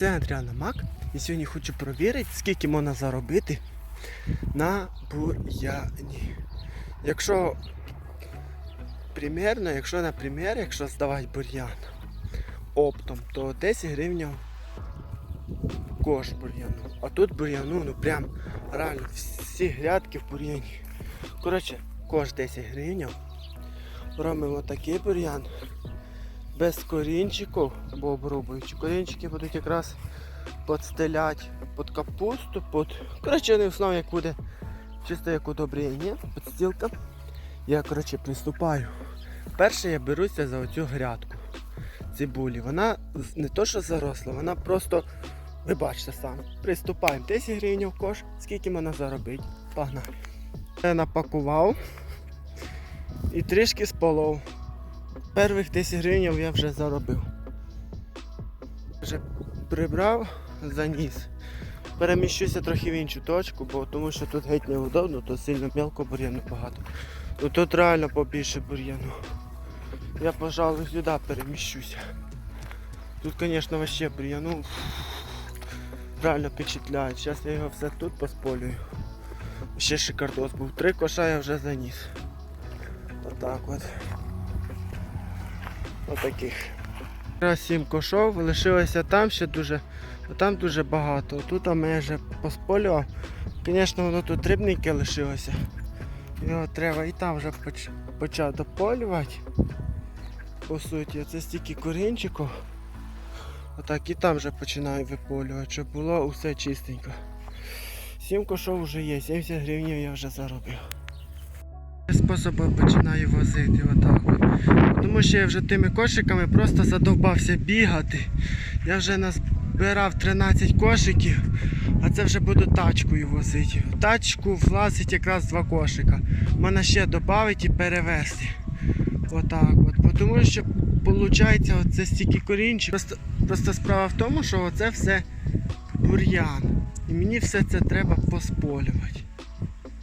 Це Андріана Мак. І сьогодні хочу перевірити, скільки можна заробити на бур'яні. Якщо примерно, якщо, наприклад, якщо здавати бур'ян оптом, то 10 гривень кожен бур'яну. А тут бур'яну, ну прям реально всі грядки в бур'яні. Коротше, кож 10 гривень. Робимо такий бур'ян без корінчиків, бо обрубуючи. Корінчики будуть якраз підстеляти під капусту, під... Коротше, вони в основному як буде чисто як удобрення, підстілка. Я коротше приступаю. Перше я беруся за оцю грядку цибулі. Вона не то, що заросла, вона просто, ви бачите самі, приступаємо. 10 гривень кош, скільки можна заробити. Погнали. Я напакував і трішки сполов. Перших 10 гривень я вже заробив. Вже прибрав, заніс. Переміщуся трохи в іншу точку, бо тому що тут геть неудобно, тут сильно мелко бур'яну багато. Ну тут реально побільше бур'яну. Я, пожалуй, сюди переміщуся. Тут, звісно, вообще бур'яну реально впечатляє. Зараз я його все тут посполюю. Ще шикардос був. Три коша я вже заніс. Отак от. Отаких. Раз сім кошов, лишилося там ще дуже, там дуже багато. Тут ми вже посполював. Звісно, воно тут дрібненьке лишилося. Його треба і там вже поч... почав дополювати. По суті, це стільки корінчиків. Отак і там вже починаю виполювати, щоб було усе чистенько. Сім кошов вже є, 70 гривень я вже заробив. Способом починаю возити отак. от. Тому що я вже тими кошиками просто задовбався бігати. Я вже назбирав 13 кошиків, а це вже буду тачкою возити. В тачку влазить якраз два кошика. Можна ще додати і перевезти. Отак от. Тому що виходить оце стільки корінчик. Просто, просто справа в тому, що оце все бур'ян. І мені все це треба посполювати.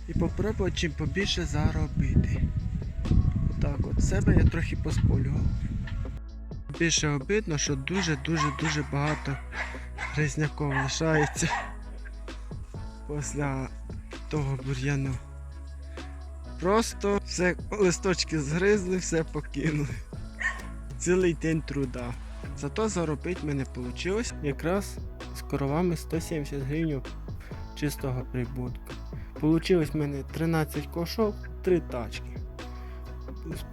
І попробувати чим побільше заробити. Так, от себе я трохи посполював. Більше обидно, що дуже-дуже-дуже багато грязняков лишається після того бур'яну. Просто все листочки згризли, все покинули. Цілий день труда. Зато заробити мене вийшло якраз з коровами 170 гривень чистого прибутку. Получилось в мене 13 кошок, 3 тачки.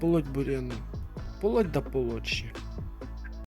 Полоть буряну. Полоть да полоть ще.